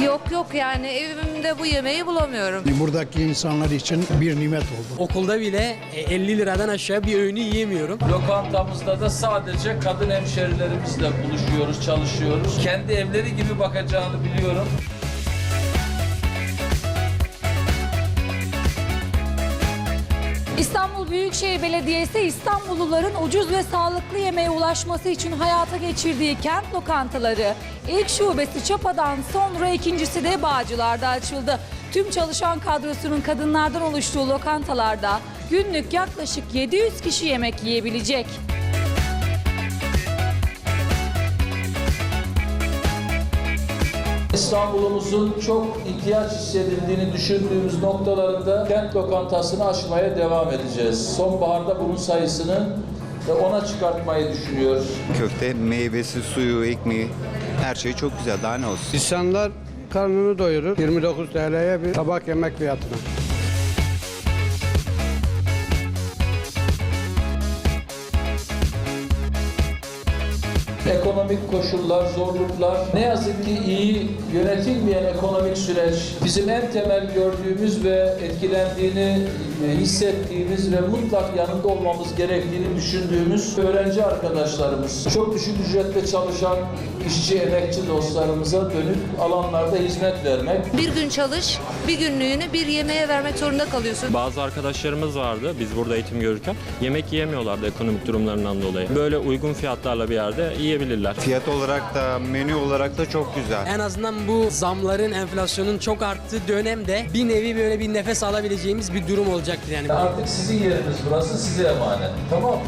Yok yok yani evimde bu yemeği bulamıyorum. Buradaki insanlar için bir nimet oldu. Okulda bile e, 50 liradan aşağı bir öğünü yiyemiyorum. Lokantamızda da sadece kadın hemşerilerimizle buluşuyoruz, çalışıyoruz. Kendi evleri gibi bakacağını biliyorum. İstanbul Büyükşehir Belediyesi İstanbulluların ucuz ve sağlıklı yemeğe ulaşması için hayata geçirdiği kent lokantaları ilk şubesi Çapa'dan sonra ikincisi de Bağcılar'da açıldı. Tüm çalışan kadrosunun kadınlardan oluştuğu lokantalarda günlük yaklaşık 700 kişi yemek yiyebilecek. İstanbul'umuzun çok ihtiyaç hissedildiğini düşündüğümüz noktalarında kent lokantasını açmaya devam edeceğiz. Sonbaharda bunun sayısını ona çıkartmayı düşünüyoruz. Köfte, meyvesi, suyu, ekmeği her şey çok güzel. Daha ne olsun? İnsanlar karnını doyurur. 29 TL'ye bir tabak yemek fiyatına. Ekonomik koşullar, zorluklar, ne yazık ki iyi yönetilmeyen ekonomik süreç bizim en temel gördüğümüz ve etkilendiğini e, hissettiğimiz ve mutlak yanında olmamız gerektiğini düşündüğümüz öğrenci arkadaşlarımız, çok düşük ücretle çalışan işçi, emekçi dostlarımıza dönük alanlarda hizmet vermek. Bir gün çalış, bir günlüğünü bir yemeğe vermek zorunda kalıyorsun. Bazı arkadaşlarımız vardı biz burada eğitim görürken yemek yiyemiyorlardı ekonomik durumlarından dolayı. Böyle uygun fiyatlarla bir yerde yiyebilirler. Fiyat olarak da, menü olarak da çok güzel. En azından bu zamların, enflasyonun çok arttığı dönemde bir nevi böyle bir nefes alabileceğimiz bir durum olacaktır yani. Artık sizin yeriniz burası size emanet. Tamam mı?